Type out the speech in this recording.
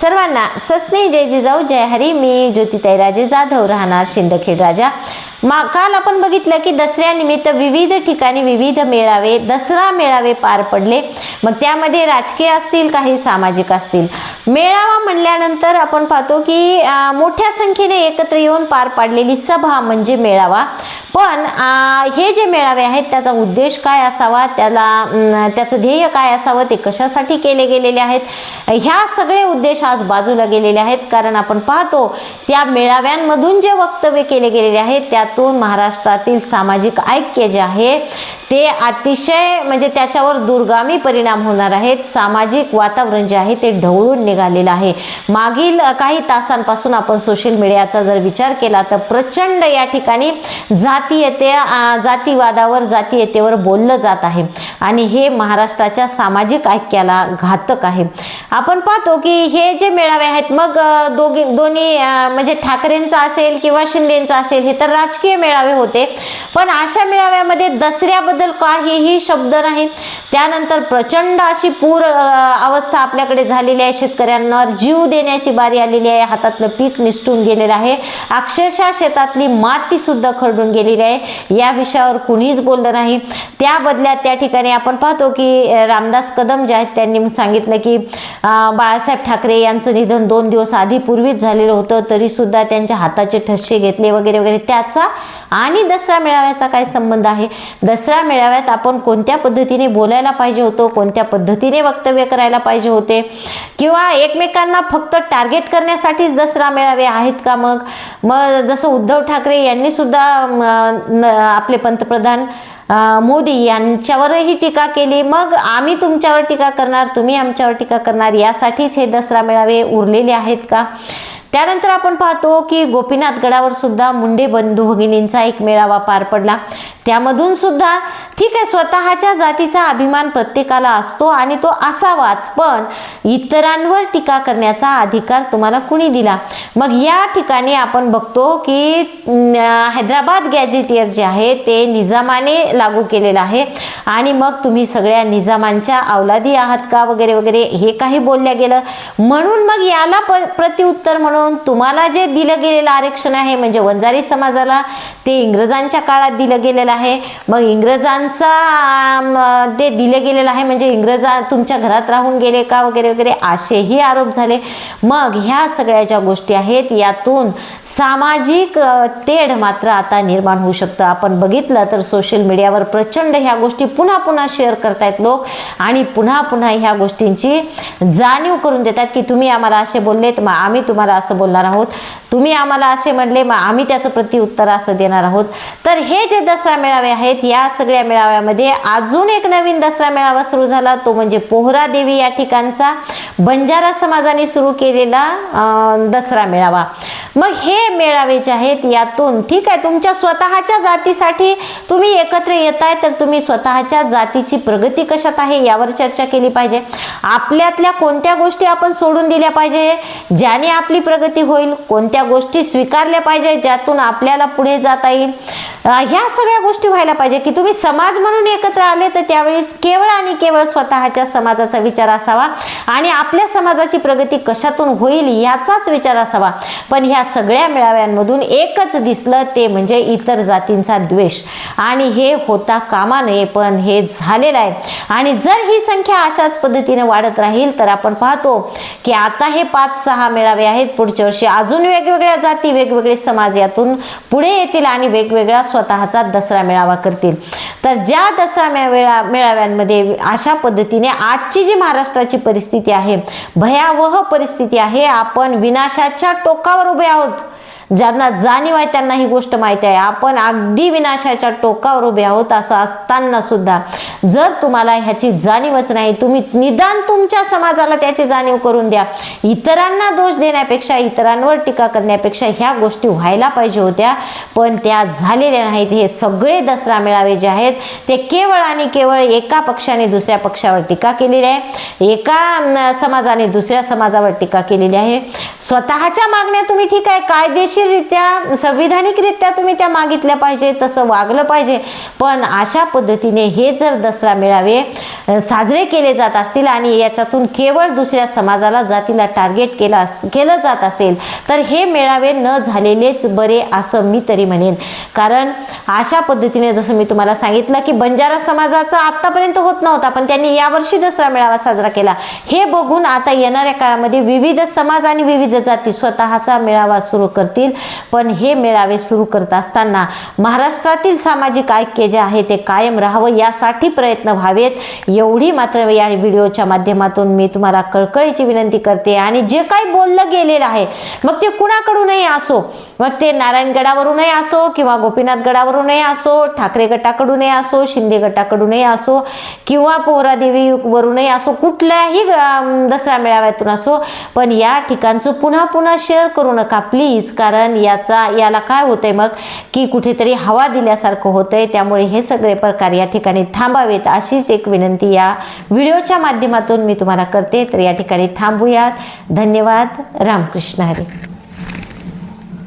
सर्वांना ससने जय जिजाऊ जय हरी. मी ज्योतिताई राजे जाधव राहणार शिंदखेड राजा. मा काल आपण बघितलं की दसऱ्यानिमित्त विविध ठिकाणी विविध मेळावे दसरा मेळावे पार पडले. मग त्यामध्ये राजकीय असतील काही सामाजिक असतील. मेळावा म्हणल्यानंतर आपण पाहतो की मोठ्या संख्येने एकत्र येऊन पार पाडलेली सभा म्हणजे मेळावा. पण हे जे मेळावे आहेत त्याचा उद्देश काय असावा? त्याला त्याचं ध्येय काय असावं? ते कशासाठी केले गेलेले आहेत? ह्या सगळे उद्देश आज बाजूला गेलेले आहेत. कारण आपण पाहतो त्या मेळाव्यांमधून जे वक्तव्य केले गेलेले आहेत त्यातून महाराष्ट्रातील सामाजिक ऐक्य जे आहे ते अतिशय म्हणजे त्याच्यावर दुर्गामी परिणाम होणार आहेत. सामाजिक वातावरण जे आहे ते ढवळून निघालेलं आहे. मागील काही तासांपासून आपण सोशल मीडियाचा जर विचार केला तर प्रचंड या ठिकाणी जातीयते जातीवादावर जातीयतेवर बोललं जात आहे. आणि हे महाराष्ट्राच्या सामाजिक ऐक्याला घातक आहे. आपण पाहतो की हे जे मेळावे आहेत मग दोघी दोन्ही म्हणजे ठाकरेंचा असेल किंवा शिंदेचा असेल हे तर राजकीय मेळावे होते. पण अशा मेळाव्यामध्ये दसऱ्याबद्दल काहीही शब्द नाही. त्यानंतर प्रचंड अशी पूर अवस्था आपल्याकडे झालेली आहे. शेतकऱ्यांवर जीव देण्याची बारी आलेली आहे. हातातलं पीक निसटून गेलेलं आहे. अक्षरशः शेतातली माती सुद्धा खरडून केलेली आहे. या विषयावर कुणीच बोललं नाही. त्या बदल्यात त्या ठिकाणी आपण पाहतो की रामदास कदम जे आहेत त्यांनी सांगितलं की बाळासाहेब ठाकरे यांचं निधन दोन दिवस आधी पूर्वीच झालेलं होतं तरीसुद्धा त्यांच्या हाताचे ठसे घेतले वगैरे वगैरे. त्याचा आणि दसरा मेळाव्याचा काय संबंध आहे? दसरा मेळाव्यात आपण कोणत्या पद्धतीने बोलायला पाहिजे होतो? कोणत्या पद्धतीने वक्तव्य करायला पाहिजे होते? किंवा एकमेकांना फक्त टार्गेट करण्यासाठीच दसरा मेळावे आहेत का मग? मग जसं उद्धव ठाकरे यांनी सुद्धा न- आपले पंतप्रधान मोदी यांच्यावरही टीका केली. मग आम्ही तुमच्यावर टीका करणार तुम्ही आमच्यावर टीका करणार यासाठीच हे दसरा मेळावे उरलेले आहेत का? त्यानंतर आपण पाहतो की गोपीनाथ गडावर सुद्धा मुंडे बंधू भगिनींचा एक मेळावा पार पडला. त्यामधून सुद्धा ठीक आहे स्वतःच्या जातीचा अभिमान प्रत्येकाला असतो आणि तो असावाच पण इतरांवर टीका करण्याचा अधिकार तुम्हाला कुणी दिला? मग या ठिकाणी आपण बघतो की हैदराबाद गॅजेटियर जे आहे ते निजामाने लागू केलेलं आहे. आणि मग तुम्ही सगळ्या निजामांच्या अवलादी आहात का वगैरे वगैरे हे काही बोलल्या गेलं. म्हणून मग याला प प्रत्युत्तर म्हणून तुम्हाला जे दिलं गेलेलं आरक्षण आहे म्हणजे वंजारी समाजाला ते इंग्रजांच्या काळात दिलं गेलेलं आहे आहे. मग इंग्रजांचा ते दिलं गेलेलं आहे. म्हणजे इंग्रजा तुमच्या घरात राहून गेले का वगैरे वगैरे असेही आरोप झाले. मग ह्या सगळ्या ज्या गोष्टी आहेत यातून सामाजिक तेढ मात्र आता निर्माण होऊ शकतं. आपण बघितलं तर सोशल मीडियावर प्रचंड ह्या गोष्टी पुन्हा पुन्हा शेअर करतायत लोक. आणि पुन्हा पुन्हा ह्या गोष्टींची जाणीव करून देतात की तुम्ही आम्हाला असे बोललेत मग आम्ही तुम्हाला असं बोलणार आहोत. तुम्ही आम्हाला असे म्हणले मग आम्ही त्याचं प्रतिउत्तर असं देणार आहोत. तर हे जे दसरा मेळावे आहेत या सगळ्या मेळाव्यामध्ये अजून एक नवीन दसरा मेळावा सुरू झाला. तो म्हणजे पोहरा देवी या ठिकाणचा बंजारा समाजाने सुरू केलेला दसरा मेळावा. मग हे मेळावे जे आहेत यातून ठीक आहे तुमच्या स्वतःच्या जातीसाठी तुम्ही एकत्र येत आहे तर तुम्ही स्वतःच्या जातीची प्रगती कशात आहे यावर चर्चा केली पाहिजे. आपल्यातल्या कोणत्या गोष्टी आपण सोडून दिल्या पाहिजे ज्याने आपली प्रगती होईल कोणत्या गोष्टी स्वीकारल्या पाहिजे ज्यातून आपल्याला पुढे जाता येईल. ह्या सगळ्या गोष्टी व्हायला पाहिजे की तुम्ही समाज म्हणून एकत्र आले तर त्यावेळेस केवळ आणि केवळ स्वतःच्या समाजाचा विचार असावा आणि आपल्या समाजाची प्रगती कशातून होईल याचाच विचार असावा. पण ह्या सगळ्या मेळाव्यांमधून एकच दिसलं ते म्हणजे इतर जातींचा द्वेष. आणि हे होता कामा नये पण हे झालेलं आहे. आणि जर ही संख्या अशाच पद्धतीने वाढत राहील तर आपण पाहतो की आता हे पाच सहा मेळावे आहेत पुढच्या वर्षी. अजून वेगवेगळ्या जाती वेगवेगळे समाज यातून पुढे येतील आणि वेगवेगळ्या स्वतःचा दसरा मेळावा करतील. तर ज्या दसरा मेळा मेळाव्यांमध्ये अशा पद्धतीने आजची जी महाराष्ट्राची परिस्थिती आहे भयावह परिस्थिती आहे आपण विनाशाच्या टोकावर उभे आहोत. ज्यांना जाणीव आहे त्यांना ही गोष्ट माहिती आहे. आपण अगदी विनाशाच्या टोकावर उभे आहोत असं असताना सुद्धा जर तुम्हाला ह्याची जाणीवच नाही तुम्ही निदान तुमच्या समाजाला त्याची जाणीव करून द्या. इतरांना दोष देण्यापेक्षा इतरांवर टीका करण्यापेक्षा ह्या गोष्टी व्हायला पाहिजे होत्या. पण त्या झालेल्या नाहीत. हे सगळे दसरा मेळावे जे आहेत ते केवळ आणि केवळ एका पक्षाने दुसऱ्या पक्षावर टीका केलेली आहे. एका समाजाने दुसऱ्या समाजावर टीका केलेली आहे. स्वतःच्या मागण्या तुम्ही ठीक आहे काय कायदेशीररित्या संविधानिकरित्या तुम्ही त्या मागितल्या पाहिजे तसं वागलं पाहिजे. पण अशा पद्धतीने हे जर दसरा मेळावे साजरे केले जात असतील आणि याच्यातून केवळ दुसऱ्या समाजाला जातीला टार्गेट केला केलं जात असेल तर हे मेळावे न झालेलेच बरे असं मी तरी म्हणेन. कारण अशा पद्धतीने जसं मी तुम्हाला सांगितलं की बंजारा समाजाचा आत्तापर्यंत होत नव्हता पण त्यांनी यावर्षी दसरा मेळावा साजरा केला. हे बघून आता येणाऱ्या काळामध्ये विविध समाज आणि विविध जाती स्वतःचा मेळावा सुरू करतील. पण हे मेळावे सुरू करत असताना महाराष्ट्रातील सामाजिक ऐक्य जे आहे ते कायम राहावं यासाठी प्रयत्न व्हावेत. एवढी मात्र या व्हिडिओच्या माध्यमातून मी तुम्हाला कळकळीची विनंती करते आणि जे काही बोललं गेलेलं आहे मग ते कुणाकडूनही असो मग ते नारायणगडावरूनही असो किंवा गोपीनाथ गडावरूनही असो ठाकरे गटाकडूनही असो शिंदे गटाकडूनही असो किंवा पोहरादेवी वरूनही असो कुठल्याही दसरा मेळाव्यातून असो पण या ठिकाणचं पुन्हा पुन्हा शेअर करू नका प्लीज कारण याचा याला काय होतंय मग की कुठेतरी हवा दिल्यासारखं होतंय त्यामुळे हे सगळे प्रकार या ठिकाणी थांबावेत अशीच एक विनंती या व्हिडिओच्या माध्यमातून मी तुम्हाला करते. तर या ठिकाणी थांबूयात. धन्यवाद. रामकृष्ण हरी.